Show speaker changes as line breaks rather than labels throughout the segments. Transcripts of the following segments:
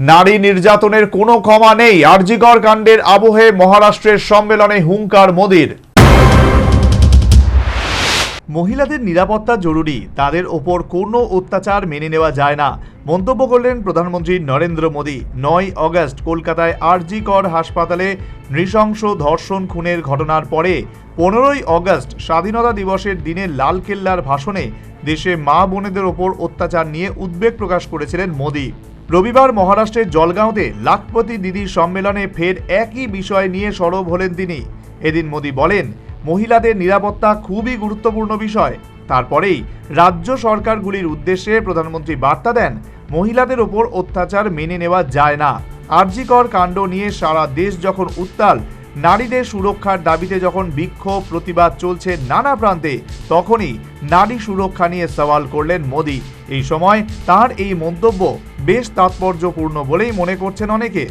নারী নির্যাতনের কোনো ক্ষমা নেই। আরজিকর কাণ্ডের আবহে মহারাষ্ট্রের সম্মেলনে হুঙ্কার মোদির। মহিলাদের নিরাপত্তা জরুরি, তাদের ওপর কোনো অত্যাচার মেনে নেওয়া যায় না। মন্তব্য করলেন প্রধানমন্ত্রী নরেন্দ্র মোদী। নয় অগস্ট কলকাতায় আরজি কর হাসপাতালে নৃশংস ধর্ষণ খুনের ঘটনার পরে পনেরোই অগস্ট স্বাধীনতা দিবসের দিনে লালকেল্লার ভাষণে দেশে মা বোনেদের ওপর অত্যাচার নিয়ে উদ্বেগ প্রকাশ করেছিলেন মোদী। রবিবার মহারাষ্ট্রের জলগাঁওতে লাখপতি দিদির সম্মেলনে ফের একই বিষয় নিয়ে সরব হলেন তিনি। এদিন মোদী বলেন মহিলাদের নিরাপত্তা খুবই গুরুত্বপূর্ণ বিষয়। তারপরেই রাজ্য সরকারগুলির উদ্দেশ্যে প্রধানমন্ত্রী বার্তা দেন, মহিলাদের ওপর অত্যাচার মেনে নেওয়া যায় না। আরজিকর কাণ্ড নিয়ে সারা দেশ যখন উত্তাল, নারীদের সুরক্ষার দাবিতে যখন বিক্ষোভ, প্রতিবাদ চলছে নানা প্রান্তে, তখনই নারী সুরক্ষা নিয়ে সওয়াল করলেন মোদী। এই সময় তার এই মন্তব্য বেশ তাৎপর্যপূর্ণ বলেই মনে করছেন অনেকে।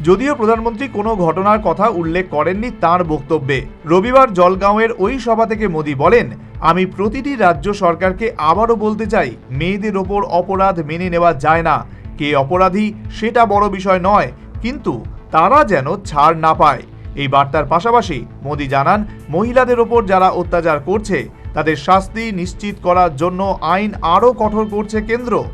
যদিও প্রধানমন্ত্রী কোনো ঘটনার কথা উল্লেখ করেননি তার বক্তব্যে। রবিবার জলগাঁওয়ের ওই সভা থেকে মোদী বলেন, আমি প্রতিটি রাজ্য সরকারকে আবারও বলতে চাই, মেয়েদের ওপর অপরাধ মেনে নেওয়া যায় না। কে অপরাধী সেটা বড় বিষয় নয়, কিন্তু তারা যেন ছাড় না পায়। এই বার্তার পাশাপাশি মোদী জানান, মহিলাদের ওপর যারা অত্যাচার করছে, তাদের শাস্তি নিশ্চিত করার জন্য আইন আরও কঠোর করছে কেন্দ্র।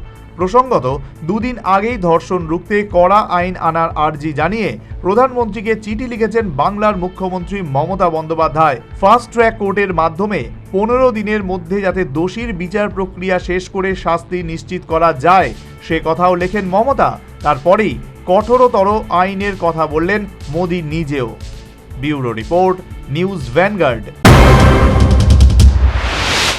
প্রসঙ্গত, দুদিন আগেই ধর্ষণ রুখতে কড়া আইন আনার আর্জি জানিয়ে প্রধানমন্ত্রীকে চিঠি লিখেছেন বাংলার মুখ্যমন্ত্রী মমতা বন্দ্যোপাধ্যায়। ফাস্ট ট্র্যাক কোর্টের মাধ্যমে পনেরো দিনের মধ্যে যাতে দোষীর বিচার প্রক্রিয়া শেষ করে শাস্তি নিশ্চিত করা যায়, সে কথাও লেখেন মমতা। তারপরেই কঠোরতর আইনের কথা বললেন মোদী নিজেও। Bureau report, news vanguard.